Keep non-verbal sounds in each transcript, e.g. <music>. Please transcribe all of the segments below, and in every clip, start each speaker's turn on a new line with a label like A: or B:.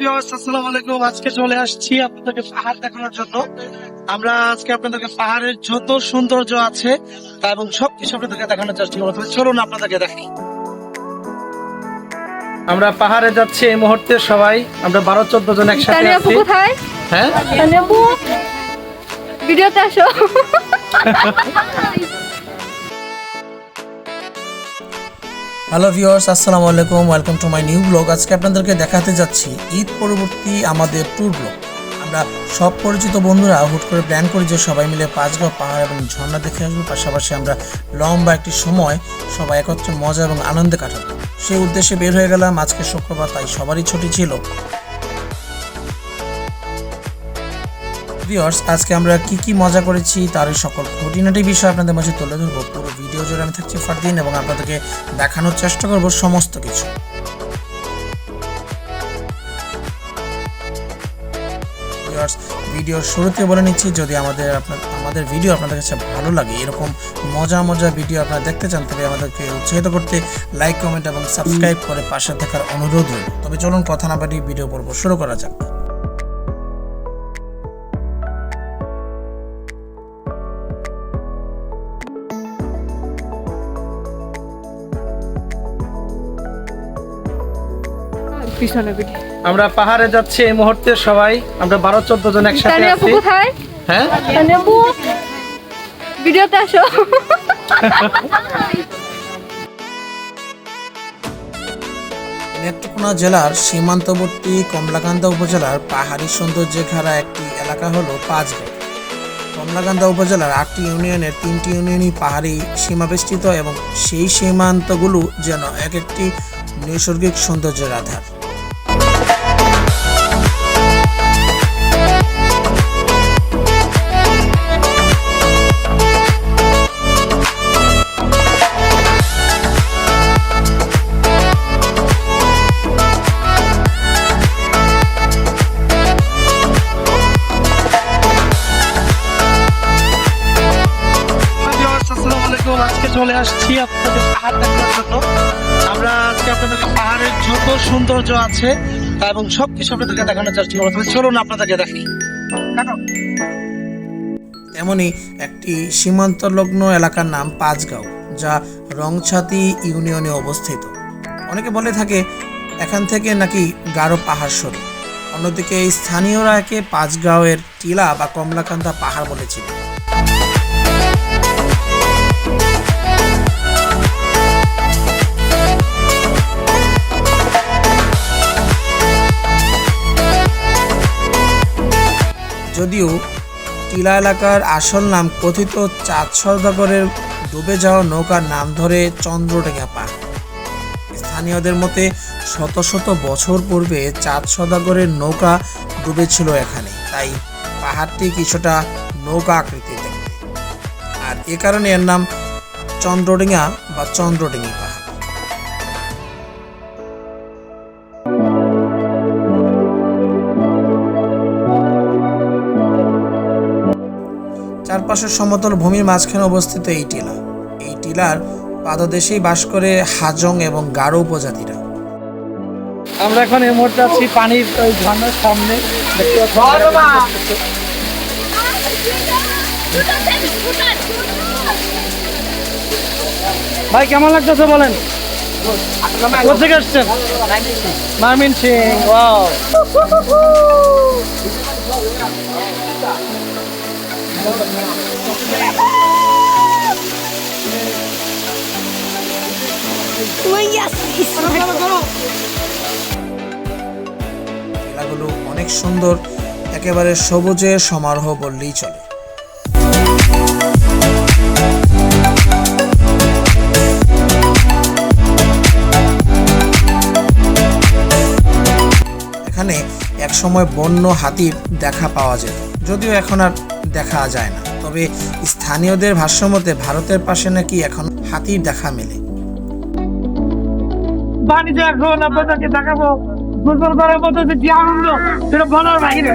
A: Viewers আসসালামু আলাইকুম। আজকে চলে আসছি আপনাদেরকে পাহাড় দেখানোর জন্য। আমরা আজকে আপনাদেরকে পাহাড়ের যত সৌন্দর্য আছে এবং সবকিছু আপনাদেরকে দেখানোর চেষ্টা করব। চলুন আপনাদেরকে দেখি আমরা পাহাড়ে যাচ্ছি এই মুহূর্তে সবাই। আমরা বারো চোদ্দ জন একসাথে আছি।
B: কোথায়?
A: হ্যাঁ?
B: ভিডিওতে আসো। <laughs>
C: হ্যালো ভিউয়ার্স আসসালামু আলাইকুম welcome to my new blog আজকে আপনাদেরকে দেখাতে যাচ্ছি ঈদ পরবর্তী আমাদের ট্যুর ব্লগ আমরা সব পরিচিত বন্ধুরা হুট করে প্ল্যান করি যে সবাই মিলে পাঁচগাঁও পাহাড় এবং ঝর্ণা দেখে আসব। পাশাপাশি আমরা লম্বা একটি সময় সবাই একত্রে মজা এবং আনন্দে কাটাবো। সেই উদ্দেশ্যে বের হয়ে গেলাম। আজকে শুক্রবার, তাই সবারই ছুটি ছিল। ভিউয়ার্স, আজকে আমরা কি কি মজা করেছি তার সকল খুঁটিনাটি বিষয় আপনাদের মাঝে তুলে ধরবো। পুরো ভিডিও জুড়ে আমি থাকছি ফারদিন এবং আপনাদেরকে দেখানোর চেষ্টা করব সমস্ত কিছু। ভিডিওর শুরুতে বলে নিচ্ছি, যদি আমাদের আপনার, আমাদের ভিডিও আপনাদের কাছে ভালো লাগে, এরকম মজা মজা ভিডিও আপনারা দেখতে চান, তবে আমাদেরকে উৎসাহিত করতে লাইক কমেন্ট এবং সাবস্ক্রাইব করে পাশে থাকার অনুরোধ রইল। তবে চলুন কথা না বাড়ি ভিডিও পর্ব শুরু করা যাক।
B: পিছনে ভিডিও
A: আমরা পাহাড়ে যাচ্ছি এই মুহূর্তে সবাই। আমরা বারো চোদ্দ জন একসাথে আছি।
B: কোথায়?
A: হ্যাঁ?
B: আপু? ভিডিওতে আসো।
C: নেত্রকোনা জেলার সীমান্তবর্তী কমলাকান্দা উপজেলার পাহাড়ি সৌন্দর্যে ঘেরা একটি এলাকা হল পাঁচগাঁও কমলাকান্দা উপজেলার আটটি ইউনিয়নের তিনটি ইউনিয়নই পাহাড়ি সীমাবেষ্টিত এবং সেই সীমান্তগুলো যেন এক একটি নৈসর্গিক সৌন্দর্যের আধার।
A: পাহাড়ের যত সৌন্দর্য আছে এবং সবকিছু আপনাদেরকে দেখানোর চেষ্টা করব। চলুন আপনাদেরকে দেখি। কাটো।
C: তেমনি একটি সীমান্তলগ্ন এলাকার নাম পাঁচগাঁও, যা রংছাতি ইউনিয়নে অবস্থিত। অনেকে বলে থাকে, এখান থেকে নাকি গাঢ় পাহাড় সরু। অন্যদিকে এই স্থানীয়রা একে পাঁচগাঁওয়ের টিলা বা কমলাকান্দা পাহাড় বলেছিল যদিও টিলা এলাকার আসল নাম কথিত চাঁদ সওদাগরের ডুবে যাওয়া নৌকার নাম ধরে চন্দ্রডেঙ্গা পাহাড় স্থানীয়দের মতে শত শত বছর পূর্বে চাঁদ সওদাগরের নৌকা ডুবেছিল এখানে, তাই পাহাড়টি কিছুটা নৌকা আকৃতির দেখতে। আর এ কারণে এর নাম চন্দ্রডিঙা বা চন্দ্রডিঙি চারপাশের সমতল ভূমির মাঝখানে অবস্থিত এই টিলা। এই টিলার পাদদেশেই বাস করে হাজং এবং গারো উপজাতিরা।
A: আমরা এখন এই মুহূর্তে আছি পানির ওই ঝর্ণার সামনে। দেখতে ভাই কেমন লাগতেছে বলেন? কোথেকে আসছেন? মারমিন সিং ওয়াও।
C: টিলাগুলো অনেক সুন্দর একেবারে সবুজে সমারোহ বললেই চলে। এখানে একসময় বন্য হাতির দেখা পাওয়া যেত যদিও এখন আর দেখা যায় না। তবে স্থানীয়দের ভাষ্যমতে ভারতের পাশে নাকি এখন হাতির দেখা মেলে।
A: পানিতে এখন আপনাদেরকে দেখাবো। গোসল করার মতো যে কি আনন্দ সেটা বলার বাইরে।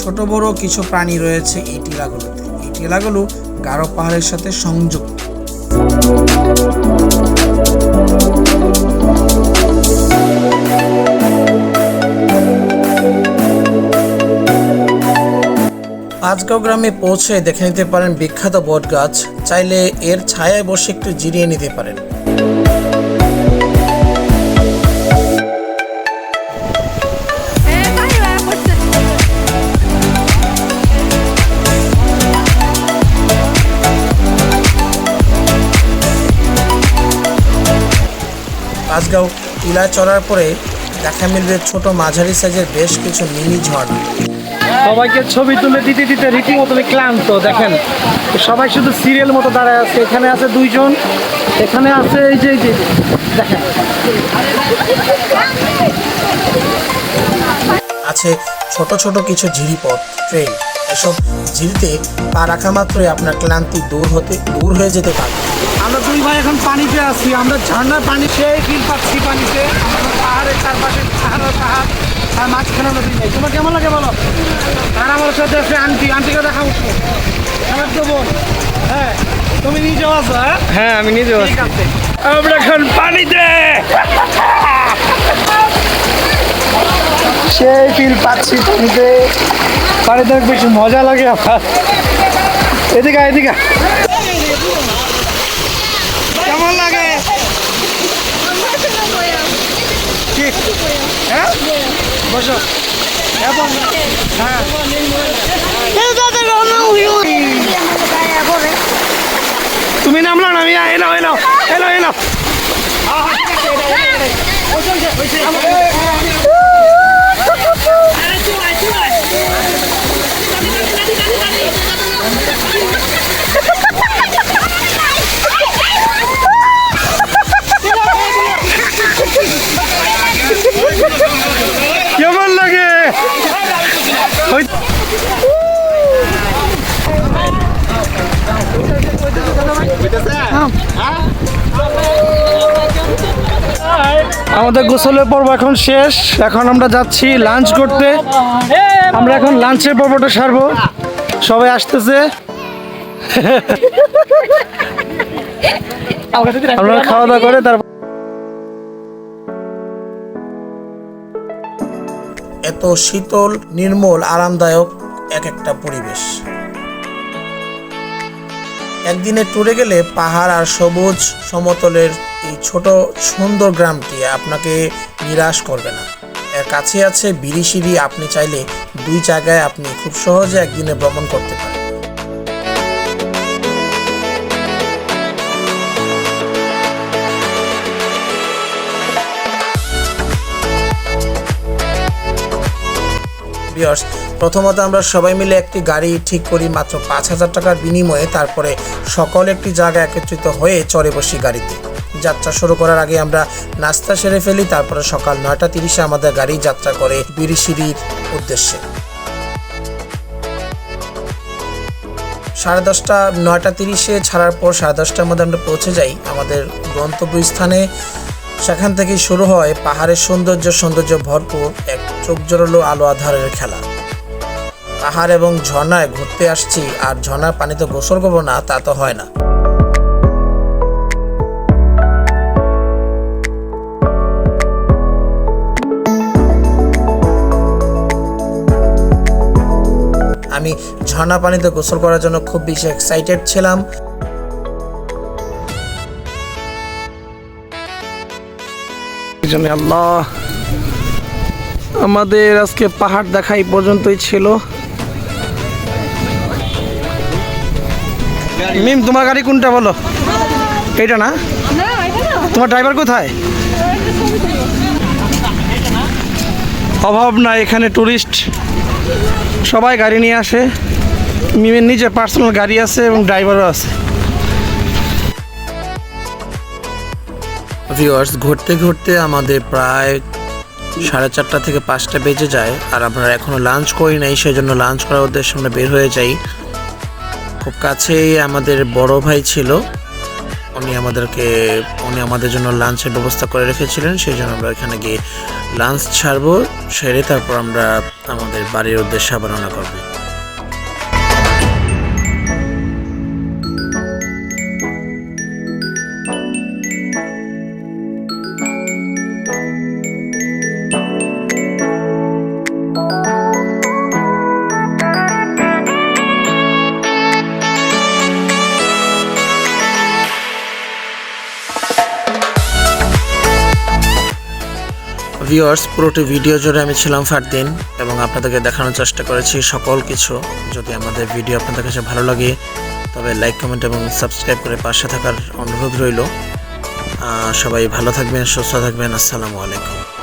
C: ছোট বড় কিছু প্রাণী রয়েছে এই টিলাগুলোতে। এই টিলাগুলো গারো পাহাড়ের সাথে সংযুক্ত। পাঁচগাঁও গ্রামে পৌঁছে দেখে নিতে পারেন বিখ্যাত বট গাছ চাইলে এর ছায়ায় বসে একটু জিরিয়ে নিতে পারেন। পাঁচগাঁও, টিলায় চড়ার পরে দেখা মিলবে ছোট মাঝারি সাইজের বেশ কিছু মিনি ঝর্ণা।
A: সবাইকে ছবি তুলে দিতে দিতে রীতিমতো ক্লান্ত দেখেন। সবাই শুধু সিরিয়াল মতো দাঁড়ায় আছে এখানে আছে দুইজন এখানে আছে এই যে এই যে দেখেন।
C: আছে ছোট ছোট কিছু ঝিরিপথ ট্রেন এসব ঝিরিতে পা রাখা মাত্রই আপনার ক্লান্তি দূর হতে দূর হয়ে যেতে পারে।
A: আমরা দুই ভাই এখন পানিতে আছি আমরা ঝর্ণার পানি খেয়ে ফিল পাচ্ছি পানিতে আমরা পাহাড়ের চারপাশে পাহাড় পাহাড়। আর মাঝখানে নদী নেই। তোমার কেমন লাগে বলো? আর আমার সাথে আছে আন্টি আন্টিকে দেখা উঠবো আমার তো বোন। হ্যাঁ তুমি নিজেও আছো হ্যাঁ?
D: হ্যাঁ আমি নিজেও
A: আছে।
D: আমরা এখন পানিতে!
A: সেই ফিল পাচ্ছি পানিতে। পানিতে বেশি মজা লাগে আমার এদিকে এদিকে কেমন লাগে? ঠিক। হ্যাঁ? বসো। এখন হ্যাঁ। তুমি নামলো না আমি এলো এলো এলো এলো। কেমন আমাদের গোসলের পর্ব এখন শেষ। এখন আমরা যাচ্ছি লাঞ্চ করতে। আমরা এখন লাঞ্চের পর্বটা সারবো। সবাই আসতেছে। আমরা খাওয়া দাওয়া করে তারপর
C: এত শীতল, নির্মল, আরামদায়ক এক একটা পরিবেশ। একদিনে ট্যুরে গেলে পাহাড় আর সবুজ সমতলের এই ছোট সুন্দর গ্রামটি আপনাকে নিরাশ করবে না। এর কাছে আছে বিরিশিরি আপনি চাইলে দুই জায়গায় আপনি খুব সহজে একদিনে ভ্রমণ করতে পারেন। ভিউয়ার্স প্রথমত আমরা সবাই মিলে একটি গাড়ি ঠিক করি মাত্র পাঁচ হাজার টাকার বিনিময়ে, তারপরে সকল একটি জায়গা একত্রিত হয়ে চড়ে বসি গাড়িতে। যাত্রা শুরু করার আগে আমরা নাস্তা সেরে ফেলি, তারপরে সকাল নয়টা তিরিশে আমাদের গাড়ি যাত্রা করে বিরিশিরির উদ্দেশ্যে। সাড়ে দশটা, নয়টা তিরিশে ছাড়ার পর সাড়ে দশটার মধ্যে আমরা পৌঁছে যাই আমাদের গন্তব্যস্থানে। সেখান থেকেই শুরু হয় পাহাড়ের সৌন্দর্য সৌন্দর্য ভরপুর এক চোখ জোরালো আলো আধারের খেলা। পাহাড় এবং ঝর্ণায় ঘুরতে আসছি, আর ঝর্ণার পানিতে গোসল করব না, তা তো হয় না। আমি ঝর্ণা পানিতে গোসল করার জন্য খুব বেশি এক্সাইটেড ছিলাম।
A: আল্লাহ, আমাদের আজকে পাহাড় দেখা এই পর্যন্তই ছিল। মিম তোমার গাড়ি কোনটা বলো? এইটা না?
B: না এটা না।
A: তোমার ড্রাইভার কোথায়? অভাব নাই এখানে টুরিস্ট সবাই গাড়ি নিয়ে আসে। মিমের নিজে পার্সোনাল গাড়ি আছে এবং ড্রাইভারও আছে।
C: ভিউয়ার্স ঘুরতে ঘুরতে আমাদের প্রায় সাড়ে চারটা থেকে পাঁচটা বেজে যায় আর আমরা এখনও লাঞ্চ করি নাই সেই জন্য লাঞ্চ করার উদ্দেশ্যে আমরা বের হয়ে যাই। খুব কাছেই আমাদের বড় ভাই ছিল। উনি আমাদেরকে, উনি আমাদের জন্য লাঞ্চের ব্যবস্থা করে রেখেছিলেন সেই জন্য আমরা এখানে গিয়ে লাঞ্চ ছাড়বো, সেরে তারপর আমরা আমাদের বাড়ির উদ্দেশ্যে আবার রওনা করব। ভিউয়ার্স, পুরোটি ভিডিও জুড়ে আমি ছিলাম ফারদিন এবং আপনাদেরকে দেখানোর চেষ্টা করেছি সকল কিছু। যদি আমাদের ভিডিও আপনাদের কাছে ভালো লাগে, তবে লাইক কমেন্ট এবং সাবস্ক্রাইব করে পাশে থাকার অনুরোধ রইল। সবাই ভালো থাকবেন, সুস্থ থাকবেন। আসসালামু আলাইকুম।